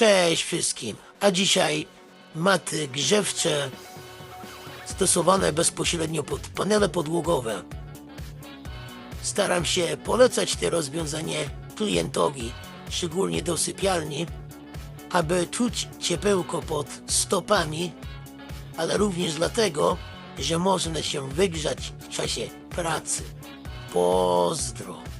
Cześć wszystkim. A dzisiaj maty grzewcze stosowane bezpośrednio pod panele podłogowe. Staram się polecać te rozwiązanie klientowi, szczególnie do sypialni, aby czuć ciepełko pod stopami, ale również dlatego, że można się wygrzać w czasie pracy. Pozdro.